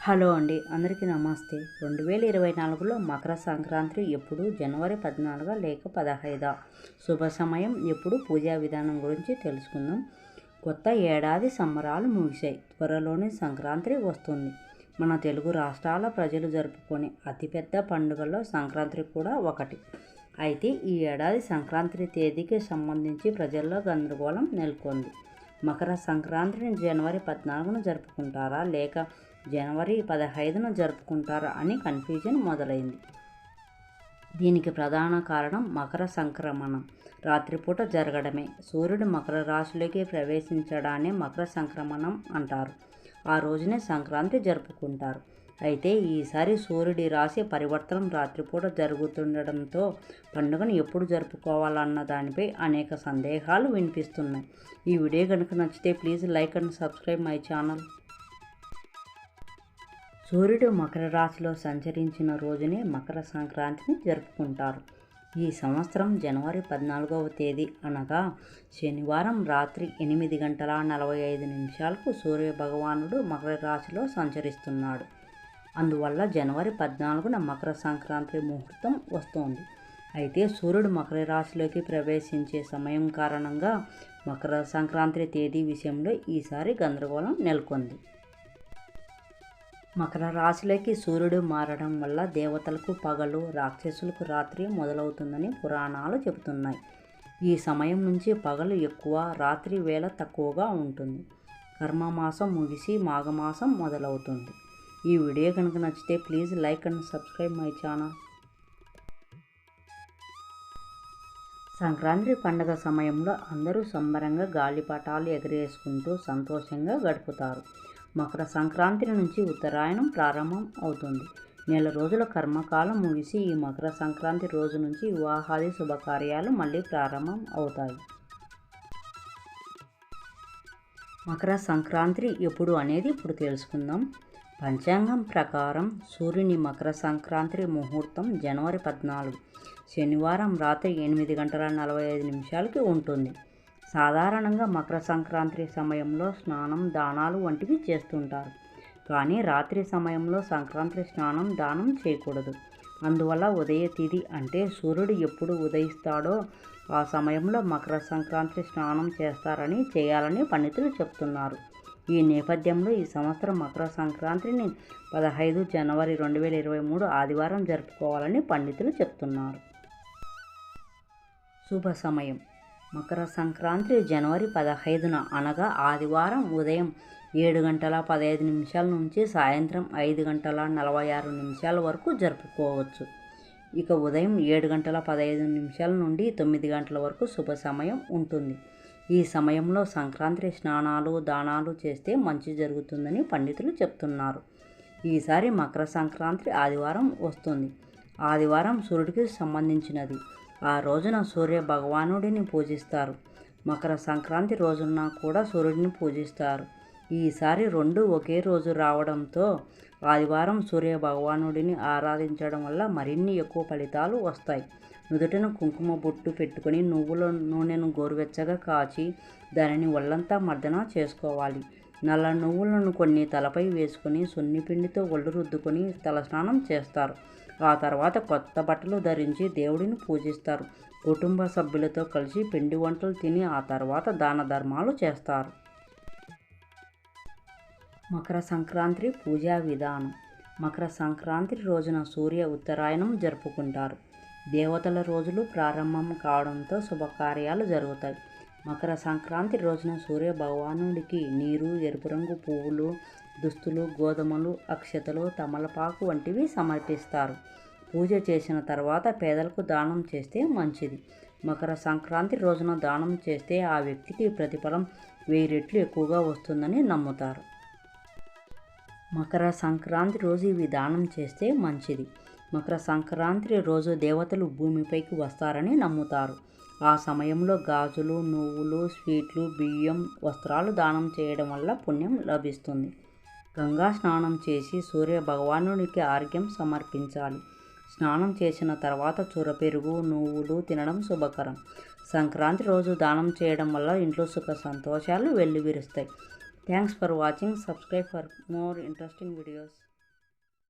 Hello అండి అందరికీ నమస్తే. రెండు వేల ఇరవై నాలుగులో మకర సంక్రాంతి ఎప్పుడు జనవరి పద్నాలుగా లేక పదహైదా? శుభ సమయం ఎప్పుడు పూజా విధానం గురించి తెలుసుకుందాం. కొత్త ఏడాది సంబరాలు ముగిశాయి. త్వరలోనే సంక్రాంతి వస్తుంది. మన తెలుగు రాష్ట్రాల ప్రజలు జరుపుకునే అతిపెద్ద పండుగల్లో సంక్రాంతి కూడా ఒకటి. అయితే ఈ ఏడాది సంక్రాంతి తేదీకి సంబంధించి ప్రజల్లో గందరగోళం నెలకొంది. మకర సంక్రాంతిని జనవరి పద్నాలుగున జరుపుకుంటారా? లేక జనవరి పదహైదున జరుపుకుంటారా? అని కన్ఫ్యూజన్ మొదలైంది. దీనికి ప్రధాన కారణం మకర సంక్రమణం. రాత్రిపూట జరగడమే. సూర్యుడు మకర రాశిలోకి ప్రవేశించడాన్ని మకర సంక్రమణం అంటారు. ఆ రోజునే సంక్రాంతి జరుపుకుంటారు. అయితే ఈసారి సూర్యుడి రాశి పరివర్తనం రాత్రిపూట జరుగుతుండడంతో పండుగను ఎప్పుడు జరుపుకోవాలన్న దానిపై అనేక సందేహాలు వినిపిస్తున్నాయి. ఈ వీడియో కనుక నచ్చితే please like and subscribe my channel. సూర్యుడు మకర రాశిలో సంచరించిన రోజునే మకర సంక్రాంతిని జరుపుకుంటారు. ఈ సంవత్సరం జనవరి పద్నాలుగవ తేదీ అనగా శనివారం రాత్రి ఎనిమిది గంటల నలభై ఐదు నిమిషాలకు సూర్య భగవానుడు మకర రాశిలో సంచరిస్తున్నాడు. అందువల్ల జనవరి పద్నాలుగున మకర సంక్రాంతి ముహూర్తం వస్తోంది. అయితే సూర్యుడు మకర రాశిలోకి ప్రవేశించే సమయం కారణంగా మకర సంక్రాంతి తేదీ విషయంలో ఈసారి గందరగోళం నెలకొంది. మకర రాశిలోకి సూర్యుడు మారడం వల్ల దేవతలకు పగలు రాక్షసులకు రాత్రి మొదలవుతుందని పురాణాలు చెబుతున్నాయి. ఈ సమయం నుంచి పగలు ఎక్కువ రాత్రి వేళ తక్కువగా ఉంటుంది. కర్మమాసం ముగిసి మాఘమాసం మొదలవుతుంది. ఈ వీడియో కనుక నచ్చితే please like and subscribe my channel. Sankranti పండుగ సమయంలో అందరూ సంబరంగా గాలిపటాలు ఎగరేసుకుంటూ సంతోషంగా గడుపుతారు. మకర సంక్రాంతి నుంచి ఉత్తరాయణం ప్రారంభం అవుతుంది. నెల రోజుల కర్మకాలం ముగిసి ఈ మకర సంక్రాంతి రోజు నుంచి వివాహాది శుభకార్యాలు మళ్ళీ ప్రారంభం అవుతాయి. మకర సంక్రాంతి ఎప్పుడు అనేది ఇప్పుడు తెలుసుకుందాం. పంచాంగం ప్రకారం సూర్యుని మకర సంక్రాంతి ముహూర్తం జనవరి పద్నాలుగు. శనివారం రాత్రి ఎనిమిది గంటల నలభై ఐదు నిమిషాలకి ఉంటుంది. సాధారణంగా మకర సంక్రాంతి సమయంలో స్నానం దానాలు వంటివి చేస్తుంటారు. కానీ రాత్రి సమయంలో సంక్రాంతి స్నానం దానం చేయకూడదు. అందువల్ల ఉదయ తిథి అంటే సూర్యుడు ఎప్పుడు ఉదయిస్తాడో ఆ సమయంలో మకర సంక్రాంతి స్నానం చేస్తారని చేయాలని పండితులు చెప్తున్నారు. ఈ నేపథ్యంలో ఈ సంవత్సరం మకర సంక్రాంతిని పదహైదు జనవరి రెండు వేల ఇరవై మూడు ఆదివారం జరుపుకోవాలని పండితులు చెప్తున్నారు. శుభ సమయం. మకర సంక్రాంతి జనవరి పదహైదున అనగా ఆదివారం ఉదయం ఏడు గంటల పదహైదు నిమిషాల నుంచి సాయంత్రం ఐదు గంటల నలభై ఆరు నిమిషాల వరకు జరుపుకోవచ్చు. ఇక ఉదయం ఏడు గంటల పదహైదు నిమిషాల నుండి తొమ్మిది గంటల వరకు శుభ సమయం ఉంటుంది. ఈ సమయంలో సంక్రాంతి స్నానాలు దానాలు చేస్తే మంచి జరుగుతుందని పండితులు చెప్తున్నారు. ఈసారి మకర సంక్రాంతి ఆదివారం వస్తుంది. ఆదివారం సూర్యుడికి సంబంధించినది. ఆ రోజున సూర్య భగవానుడిని పూజిస్తారు. మకర సంక్రాంతి రోజున కూడా సూర్యుడిని పూజిస్తారు. ఈసారి రెండు ఒకే రోజు రావడంతో ఆదివారం సూర్య భగవానుడిని ఆరాధించడం వల్ల మరిన్ని ఎక్కువ ఫలితాలు వస్తాయి. నుదుటిన కుంకుమ బొట్టు పెట్టుకొని నువ్వుల నూనెను గోరువెచ్చగా కాచి దానిని ఒళ్ళంతా మర్దన చేసుకోవాలి. నల్ల నువ్వులను కొన్ని తలపై వేసుకొని సున్నిపిండితో ఒళ్ళు రుద్దుకొని తలస్నానం చేస్తారు. ఆ తర్వాత కొత్త బట్టలు ధరించి దేవుడిని పూజిస్తారు. కుటుంబ సభ్యులతో కలిసి పిండి వంటలు తిని ఆ తర్వాత దాన ధర్మాలు చేస్తారు. మకర సంక్రాంతి పూజా విధానం. మకర సంక్రాంతి రోజున సూర్య ఉత్తరాయణం జరుపుకుంటారు. దేవతల రోజులు ప్రారంభం కావడంతో శుభకార్యాలు జరుగుతాయి. మకర సంక్రాంతి రోజున సూర్య భగవానుడికి నీరు ఎరుపు రంగు పువ్వులు దుస్తులు గోధుమలు అక్షతలు తమలపాకు వంటివి సమర్పిస్తారు. పూజ చేసిన తర్వాత పేదలకు దానం చేస్తే మంచిది. మకర సంక్రాంతి రోజున దానం చేస్తే ఆ వ్యక్తికి ప్రతిఫలం వెయ్యి రెట్లు ఎక్కువగా వస్తుందని నమ్ముతారు. మకర సంక్రాంతి రోజు ఇవి దానం చేస్తే మంచిది. మకర సంక్రాంతి రోజు దేవతలు భూమిపైకి వస్తారని నమ్ముతారు. ఆ సమయంలో గాజులు నువ్వులు స్వీట్లు బియ్యం వస్త్రాలు దానం చేయడం వల్ల పుణ్యం లభిస్తుంది. గంగా స్నానం చేసి సూర్య భగవానుడికి ఆర్ఘ్యం సమర్పించాలి. స్నానం చేసిన తర్వాత చూరపెరుగు నువ్వులు తినడం శుభకరం. సంక్రాంతి రోజు దానం చేయడం వల్ల ఇంట్లో సుఖ సంతోషాలు వెల్లివిరుస్తాయి. Thanks for watching subscribe for more interesting videos